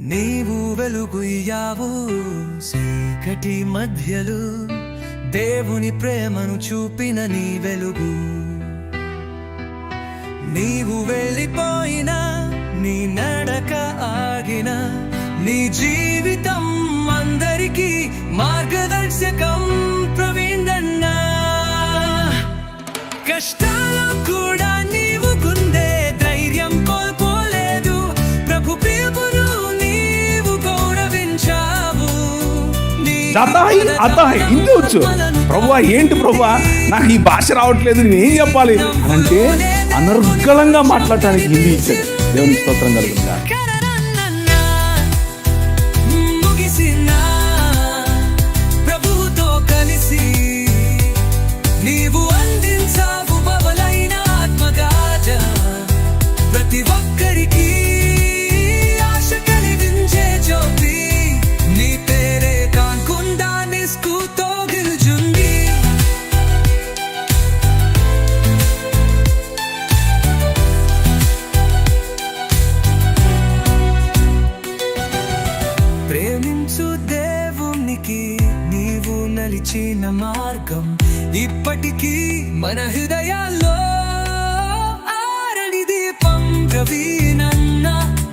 నీవు వెలుగుయ్యావు చీకటి మధ్యలు దేవుని ప్రేమను చూపిన నీ వెలుగు. నీవు వెళ్ళిపోయినా నీ నడక ఆగిన నీ జీవితం అందరికీ మార్గదర్శకం నీ అతాయి అతాయి హిందీ వచ్చు ప్రభువా ఏంటి ప్రభా నాకు ఈ భాష రావట్లేదు నేను ఏం చెప్పాలి? అని అంటే అనర్గళంగా మాట్లాడటానికి హిందీ ఇచ్చాడు. దేవుని స్తోత్రం కలుగుతా దేవునికి నీవు నలిచిన మార్గం ఇప్పటికీ మన హృదయాల్లో ఆరడి దీపం ప్రవీణన్న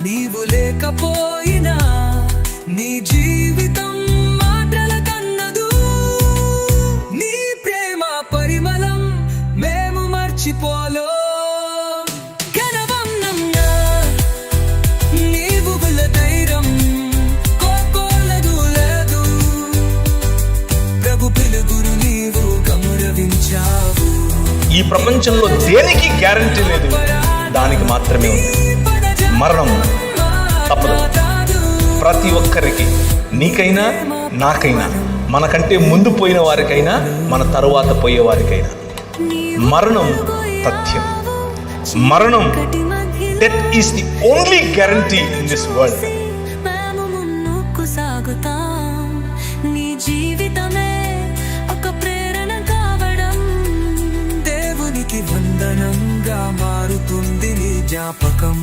నీవు లేకపోయినా నీ జీవితం మాటల కన్నదు. నీ ప్రేమ పరిమళం మేము మర్చిపోలో ఈ ప్రపంచంలో దేనికి గ్యారంటీ లేదు? దానికి మాత్రమే ఉంది. మరణం తప్పదు. ప్రతి ఒక్కరికి నీకైనా నాకైనా మనకంటే ముందు పోయిన వారికైనా మన తరువాత పోయే వారికైనా. మరణం తథ్యం. మరణం death is the only guarantee in this world నీ జీవితమే వందనంగా మారుతుంది నీ జ్ఞాపకం.